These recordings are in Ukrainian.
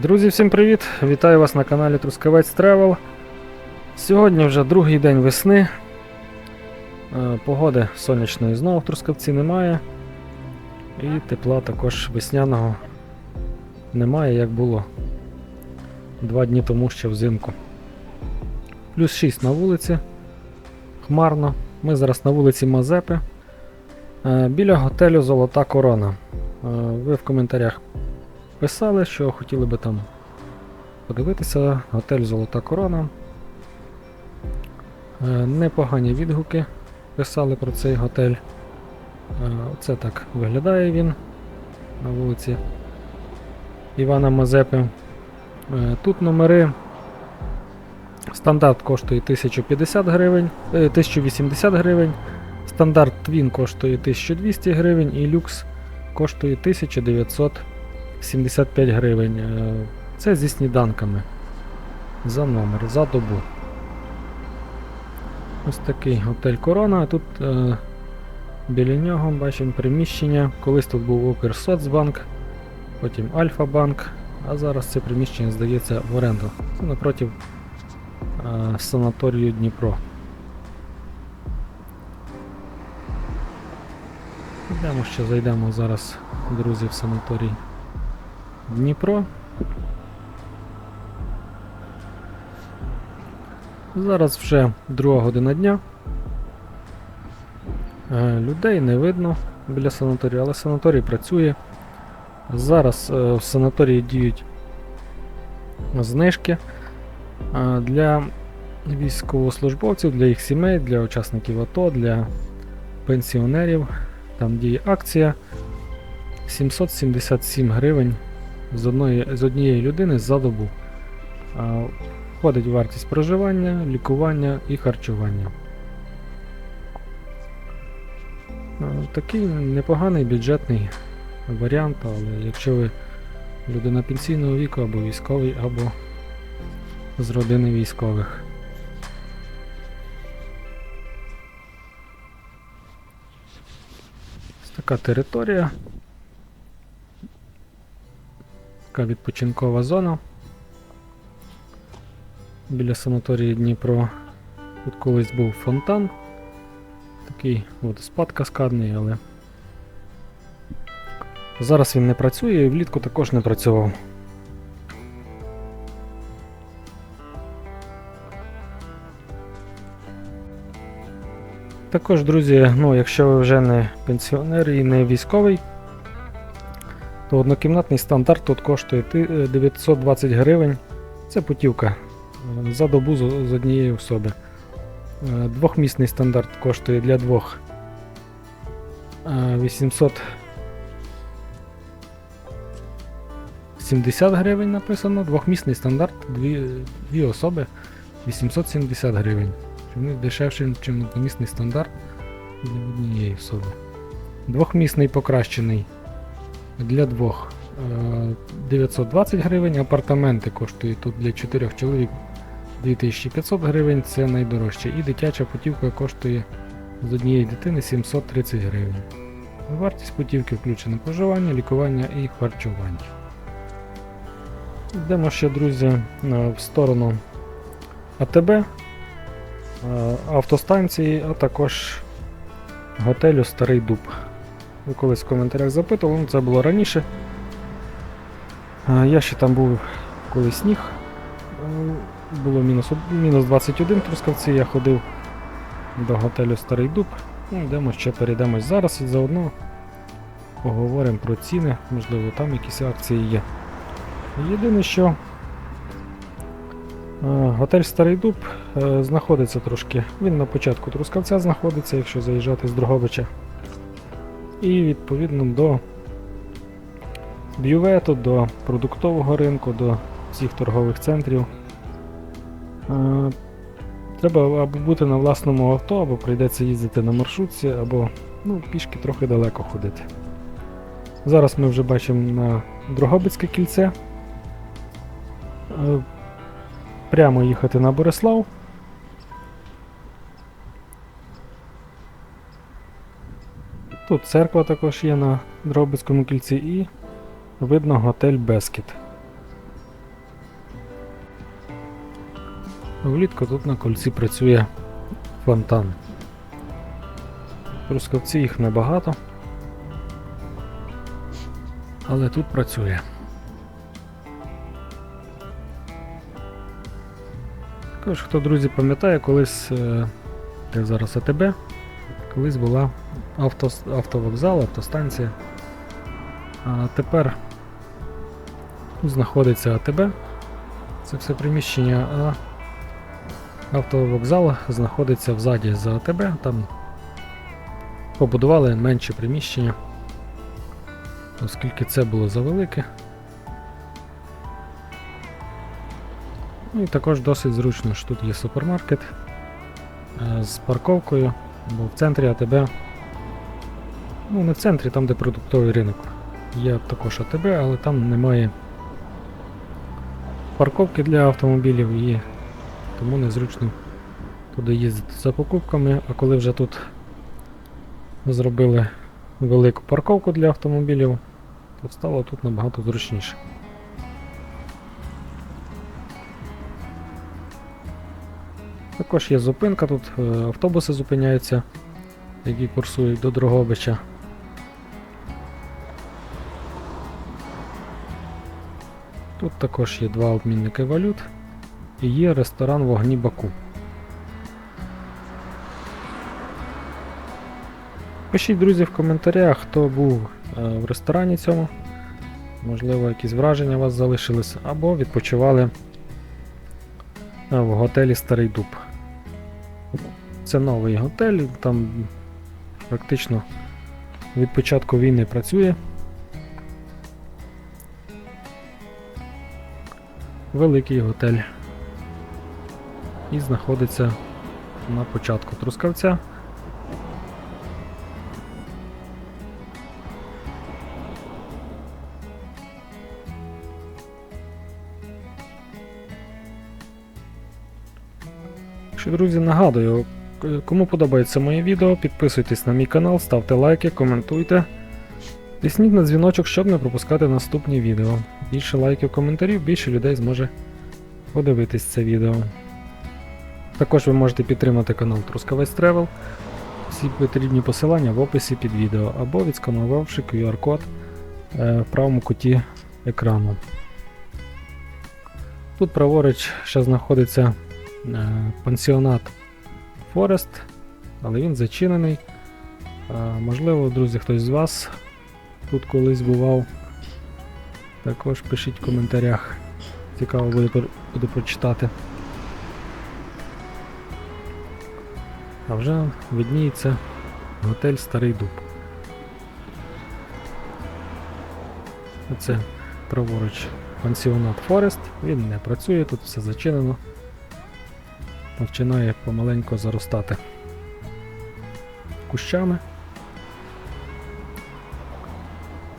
Друзі, всім привіт! Вітаю вас на каналі Трускавець Тревел. Сьогодні вже другий день весни. Е, Погоди сонячної знову в Трускавці немає. І тепла також весняного немає, як було два дні тому ще взимку. Плюс 6 на вулиці. Хмарно. Ми зараз на вулиці Мазепи. Е, Біля готелю Золота Корона. Е, Ви в коментарях писали, що хотіли би там подивитися. Готель Золота Корона. Е, Непогані відгуки писали про цей готель. Е, Оце так виглядає він на вулиці Івана Мазепи. Е, Тут номери. Стандарт коштує 1050 гривень, е, 1080 гривень. Стандарт Twin коштує 1200 гривень і люкс коштує 1975 гривень. Е, Це зі сніданками. За номер, за добу. Ось такий готель Корона. Тут е, біля нього бачимо приміщення. Колись тут був Укрсоцбанк, потім Альфа-банк, а зараз це приміщення здається в оренду. Це напротив е, санаторію Дніпро. Йдемо ще зайдемо зараз, друзі, в санаторій Дніпро. Зараз вже друга година дня. Е, Людей не видно біля санаторію, але санаторій працює. Зараз е, в санаторії діють знижки е, для військовослужбовців, для їх сімей, для учасників АТО, для пенсіонерів. Там діє акція 777 гривень з, одної, з однієї людини за добу. Входить вартість проживання, лікування і харчування. Такий непоганий бюджетний варіант, але якщо ви людина пенсійного віку або військовий, або з родини військових. Така територія. Така відпочинкова зона. Біля санаторії Дніпро. Тут колись був фонтан. Такий водоспад каскадний, але зараз він не працює і влітку також не працював. Також, друзі, ну, якщо ви вже не пенсіонер і не військовий, то однокімнатний стандарт тут коштує е, 920 гривень. Це путівка е, за добу з однієї особи. Е, Двохмісний стандарт коштує для двох е, 870 гривень написано. Двохмісний стандарт, дві, дві особи 870 гривень. Чому дешевше, ніж одномісний стандарт для однієї особи. Двохмісний покращений для двох е, 920 гривень. Апартаменти коштують тут для 4 чоловік 2500 гривень, це найдорожче. І дитяча путівка коштує з однієї дитини 730 гривень. Вартість путівки включена проживання, лікування і харчування. Йдемо ще, друзі, е, в сторону АТБ, е, автостанції, а також готелю Старий Дуб. Ви колись в коментарях запитували, ну це було раніше. Я ще там був коли сніг. Е, Було мінус, мінус 21 Трускавці, я ходив до готелю Старий Дуб. Ну, йдемо ще перейдемось зараз і заодно поговоримо про ціни, можливо там якісь акції є. Єдине, що е, готель Старий Дуб е, знаходиться трошки. Він на початку Трускавця знаходиться, якщо заїжджати з Дрогобича. І відповідно до бювету, до продуктового ринку, до всіх торгових центрів. Е, Треба або бути на власному авто, або прийдеться їздити на маршрутці, або ну, пішки трохи далеко ходити. Зараз ми вже бачимо на Дрогобицьке кільце. Е, Прямо їхати на Борислав. Тут церква також є на Дробицькому кільці і видно готель Бескіт. Влітку тут на кольці працює фонтан. Трускавці їх небагато, але тут працює. Також, хто, друзі, пам'ятає, колись де зараз АТБ, колись була авто, автовокзал, автостанція. А тепер тут знаходиться АТБ, це все приміщення, а автовокзал знаходиться взаді за АТБ, там побудували менше приміщення, оскільки це було завелике. Ну і також досить зручно, що тут є супермаркет е, з парковкою, бо в центрі АТБ. Ну, не в центрі, там де продуктовий ринок. Є також АТБ, але там немає парковки для автомобілів і тому незручно туди їздити за покупками, а коли вже тут зробили велику парковку для автомобілів, то стало тут набагато зручніше. Також є зупинка, тут е, автобуси зупиняються, які курсують до Дрогобича. Також є два обмінники валют і є ресторан Вогні Баку. Пишіть, друзі, в коментарях, хто був е, в ресторані цьому. Можливо, якісь враження у вас залишились, або відпочивали е, в готелі Старий Дуб. Це новий готель, там практично від початку війни працює. Великий готель. І знаходиться на початку Трускавця. Що, друзі, нагадую, кому подобається моє відео, підписуйтесь на мій канал, ставте лайки, коментуйте. Тисніть на дзвіночок, щоб не пропускати наступні відео. Більше лайків, коментарів, більше людей зможе подивитись це відео. Також ви можете підтримати канал Трускавець Travel. Всі потрібні посилання в описі під відео або відсканувавши QR-код е, в правому куті екрану. Тут праворуч ще знаходиться е, пансіонат Форест, але він зачинений. Е, Можливо, друзі, хтось з вас тут колись бував. Також пишіть в коментарях. Цікаво буде, буде прочитати. А вже видніється готель Старий Дуб. Оце праворуч пансіонат Форест. Він не працює, тут все зачинено. Починає помаленько заростати кущами.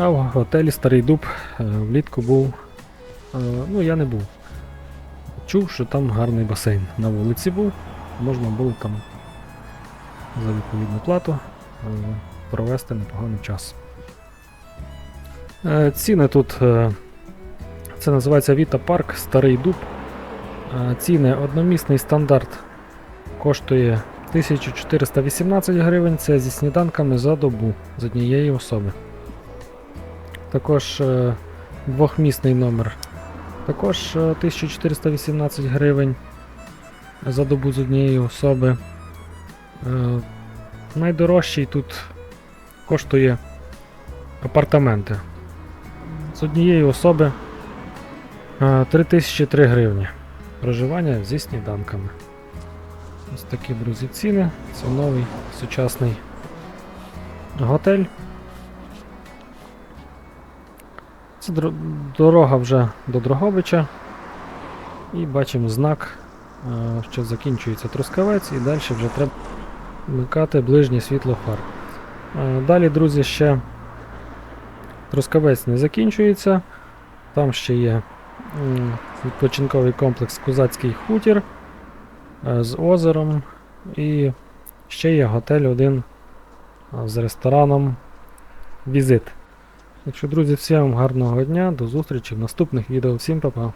А в готелі Старий Дуб е, влітку був. е, Ну, я не був. Чув, що там гарний басейн. На вулиці був, можна було там за відповідну плату е, провести непоганий час. Ціни тут. Це називається Віта Парк Старий Дуб. Ціни одномісний стандарт коштує 1418 гривень. Це зі сніданками за добу з однієї особи. Також е, двохмісний номер. Також е, 1418 гривень за добу з однієї особи. Е, найдорожчий тут коштує апартаменти. З однієї особи е, 3003 гривні. Проживання зі сніданками. Ось такі, друзі, ціни. Це новий сучасний готель. Це дорога вже до Дрогобича. І бачимо знак, е, що закінчується Трускавець, і далі вже треба вмикати ближнє світло фар. Е, Далі, друзі, ще Трускавець не закінчується. Там ще є відпочинковий комплекс Козацький хутір е, з озером. І ще є готель один з рестораном Візит. Якщо, друзі, всім гарного дня, до зустрічі в наступних відео. Всім па-па!